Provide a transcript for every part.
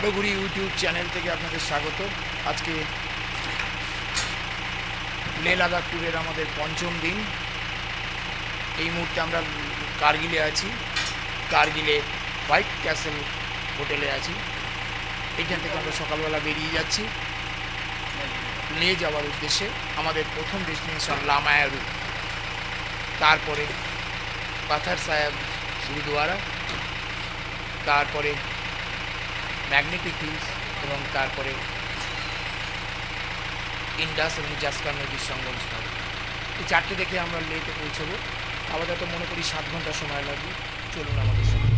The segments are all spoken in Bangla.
বারোঘুরি ইউটিউব চ্যানেল থেকে আপনাদের স্বাগত। আজকে লে লাদাখ ট্যুরের আমাদের পঞ্চম দিন। এই মুহূর্তে আমরা কার্গিলে আছি। কার্গিলে হোয়াইট ক্যাসেল হোটেলে আছি। এইখান থেকে আমরা সকালবেলা বেরিয়ে যাচ্ছি। লে যাওয়ার উদ্দেশ্যে আমাদের প্রথম ডেস্টিনেশন লামায়ারু তারপরে পাথার সাহেব গুরুদুয়ারা। তারপরে ম্যাগনেটিক হিলস এবং তারপরে ইন্ডাস এবং জাসকার নদীর সঙ্গম স্থল এই চারটে দেখে আমরা লেতে পৌঁছবো আপাতত মনে করি সাত ঘন্টা সময় লাগবে চলুন আমাদের সঙ্গে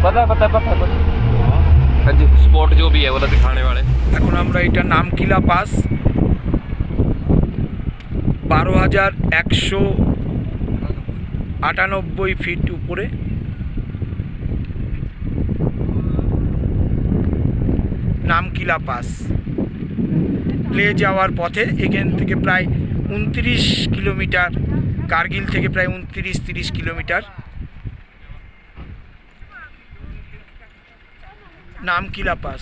पता है पता है पता है पता है हाँ जी स्पॉट जो भी है वो दिखाने वाले এখন আমরা এটা নামকিলা পাস বারো হাজার একশো আটানব্বই ফিট উপরে। নামকিলা পাস। লে যাওয়ার পথে এখান থেকে প্রায় উনত্রিশ কিলোমিটার, কার্গিল থেকে প্রায় উনত্রিশ তিরিশ কিলোমিটার। নামকিলা পাস।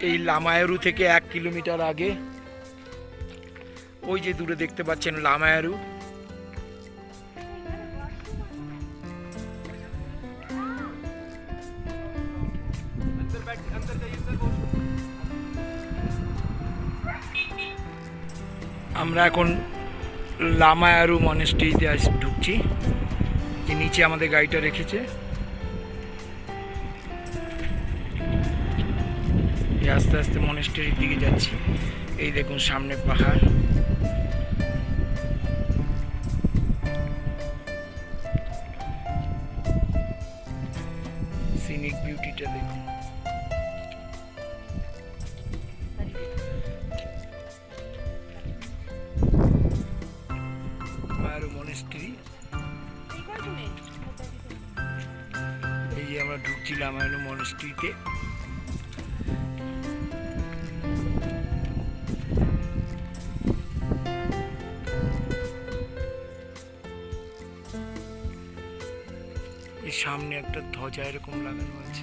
এই লামায়ারু থেকে এক কিলোমিটার আগে। ওই যে দূরে দেখতে পাচ্ছেন লামায়ারু। আমরা এখন লামায়ারু মনেস্ট্রিতে ঢুকছি। যে নিচে আমাদের গাড়িটা রেখেছে। এই আস্তে আস্তে মনেস্ট্রির দিকে যাচ্ছি। এই দেখুন সামনে পাহাড়। সিনিক বিউটিটা দেখুন। মনেস্ট্রি এই যে আমরা ঢুকছিলাম মনেস্ট্রিতে সামনে একটা ধ্বজা এরকম লাগানো আছে।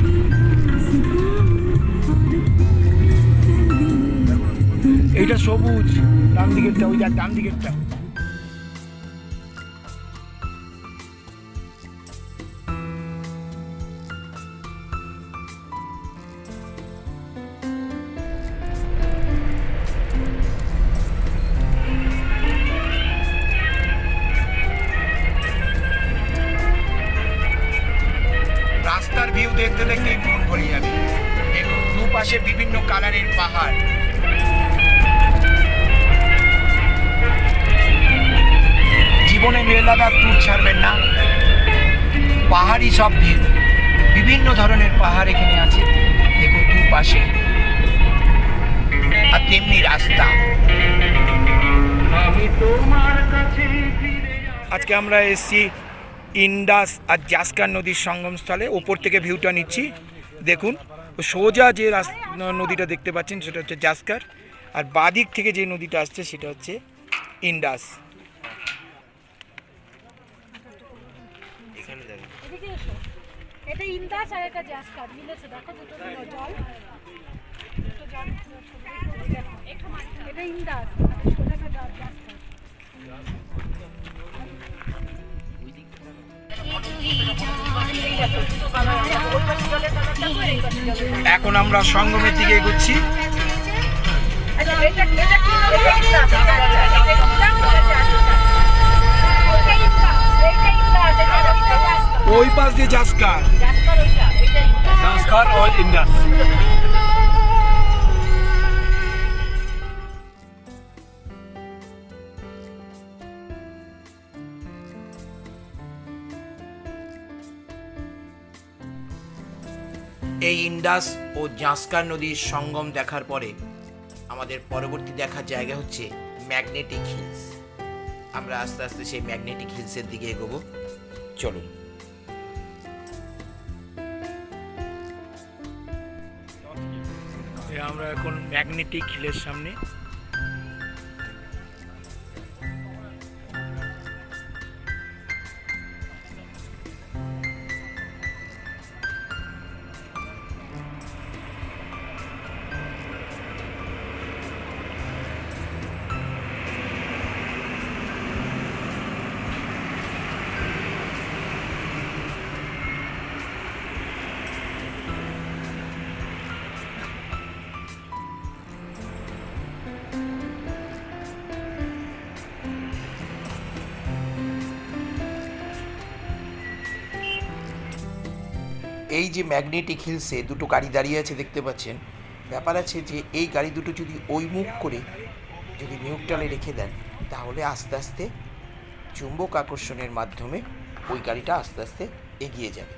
এইটা সবুজ ডান দিকেরটা ওই যার ডান দিকেরটা জীবনে লেহ লাদাখ ট্যুর ছাড়বেন না। পাহাড়ি সব ভিউ বিভিন্ন ধরনের পাহাড় এখানে আছে। দেখুন দুপাশে। আর তেমনি রাস্তা। আজকে আমরা এসেছি ইন্ডাস আর জাসকার নদীর সঙ্গমস্থলে। ওপর থেকে ভিউটা নিচ্ছি। দেখুন সোজা যে নদীটা দেখতে পাচ্ছেন সেটা হচ্ছে জাসকার। আর বাদিক থেকে যে নদীটা আসছে সেটা হচ্ছে ইন্ডাস এটা ইন্দাস আর এটা জ্যাসকার মিলেছে দেখো দুটো দুটো জল। এটা ইন্দাস সোজাটা জ্যাসকার এখন আমরা সঙ্গমের দিকে এগোচ্ছি। এটা ওই পাশ দিয়ে জাসকার। জাসকার অয়েল ইন্ডাস এই ইন্ডাস ও জাঁসকার নদীর সঙ্গম দেখার পরে আমাদের পরবর্তী দেখার জায়গা হচ্ছে ম্যাগনেটিক হিলস। আমরা আস্তে আস্তে সেই ম্যাগনেটিক হিলসের দিকে এগোবো। চলুন। আমরা এখন ম্যাগনেটিক হিলের সামনে এই যে ম্যাগনেটিক হিলসে দুটো গাড়ি দাঁড়িয়ে আছে দেখতে পাচ্ছেন, ব্যাপার আছে যে এই গাড়ি দুটো যদি ওই মুখ করে যদি নিউট্রালে রেখে দেন, তাহলে আস্তে আস্তে চুম্বক আকর্ষণের মাধ্যমে ওই গাড়িটা আস্তে আস্তে এগিয়ে যাবে।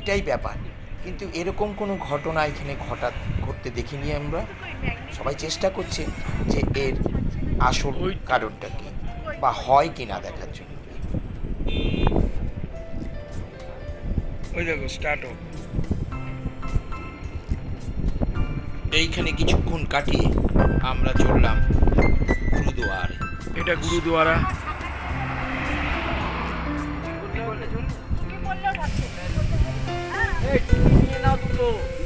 এটাই ব্যাপার। কিন্তু এরকম কোনো ঘটনা এখানে ঘটা ঘটতে দেখিনি আমরা। সবাই চেষ্টা করছে যে এর আসল কারণটা কি, বা হয় কি না দেখার জন্য। ওই দেখো স্টার্ট হোক। এইখানে কিছুক্ষণ কাটিয়ে আমরা চললাম গুরুদুয়ারে। এটা গুরুদুয়ারা। গুরুদুয়ারে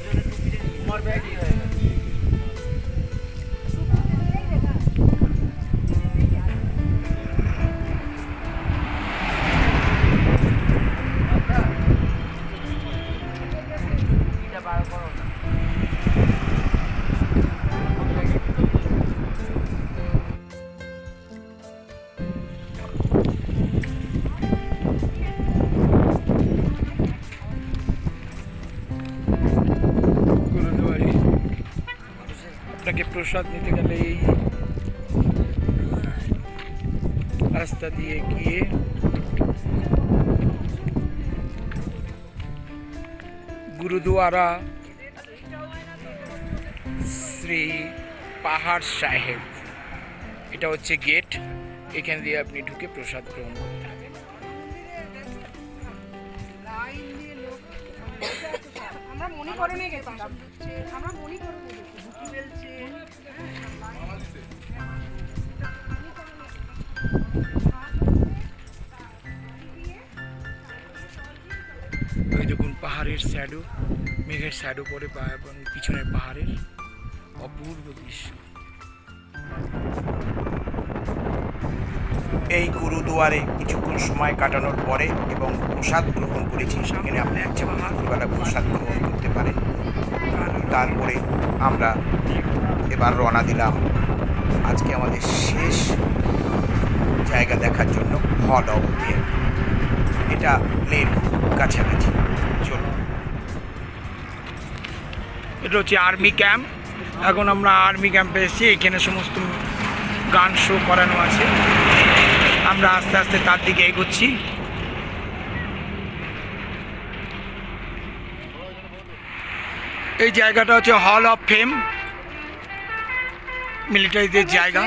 প্রসাদ নিতে গেলে এই রাস্তা দিয়ে গিয়ে গুরুদুয়ারা শ্রী পাহাড় সাহেব। এটা হচ্ছে গেট। এখান দিয়ে আপনি ঢুকে প্রসাদ গ্রহণ করতে হবে আমরা গেছিলাম। আমরা গেছি ওই দেখুন, পাহাড়ের শ্যাডো মেঘের শ্যাডো পরে এবং পিছনে পাহাড়ের অপূর্ব দৃশ্য। এই গুরুদুয়ারে কিছুক্ষণ সময় কাটানোর পরে এবং প্রসাদ গ্রহণ করেছি, সেখানে আপনি একজন দুপুরবেলা প্রসাদ গ্রহণ করতে পারেন। তারপরে আমরা এবার রওনা দিলাম। আজকে আমাদের শেষ জায়গা দেখার জন্য হল অফ ফেম এটা লের কাছাকাছি। চলুন। এটা হচ্ছে আর্মি ক্যাম্প। এখন আমরা আর্মি ক্যাম্পে এসেছি। এখানে সমস্ত গান শো করানো আছে। আমরা আস্তে আস্তে তার দিকে এগোচ্ছি। এই জায়গাটা হচ্ছে হল অফ ফেম মিলিটারিদের জায়গা।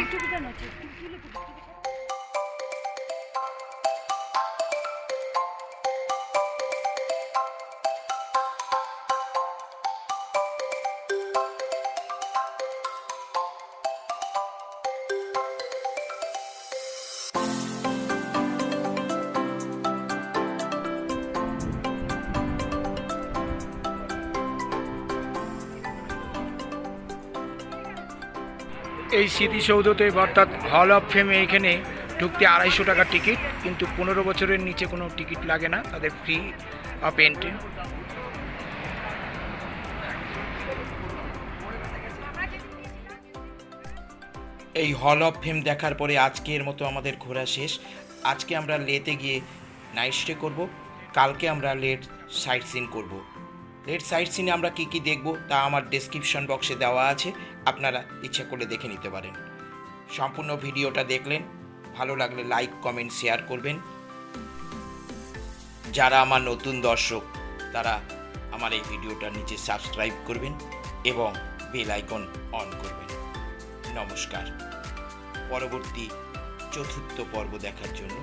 এই স্মৃতিসৌধতে অর্থাৎ হল অফ ফেমে এখানে ঢুকতে আড়াইশো টাকা টিকিট, কিন্তু পনেরো বছরের নিচে কোনো টিকিট লাগে না, তাদের ফ্রি অফ এন্ট্রি এই হল অফ ফেম দেখার পরে আজকের মতো আমাদের ঘোরা শেষ। আজকে আমরা লেতে গিয়ে নাইট স্টে করব। কালকে আমরা লেট সাইট সিন করব। লেট সাইট সিনে আমরা কি কি দেখব তা আমার ডেসক্রিপশন বক্সে দেওয়া আছে, আপনারা ইচ্ছা করে দেখে নিতে পারেন। সম্পূর্ণ ভিডিওটা দেখলেন, ভালো লাগলে লাইক কমেন্ট শেয়ার করবেন। যারা আমার নতুন দর্শক, তারা আমার এই ভিডিওটার নিচে সাবস্ক্রাইব করবেন এবং বেল আইকন অন করবেন। নমস্কার। পরবর্তী চতুর্থ পর্ব দেখার জন্য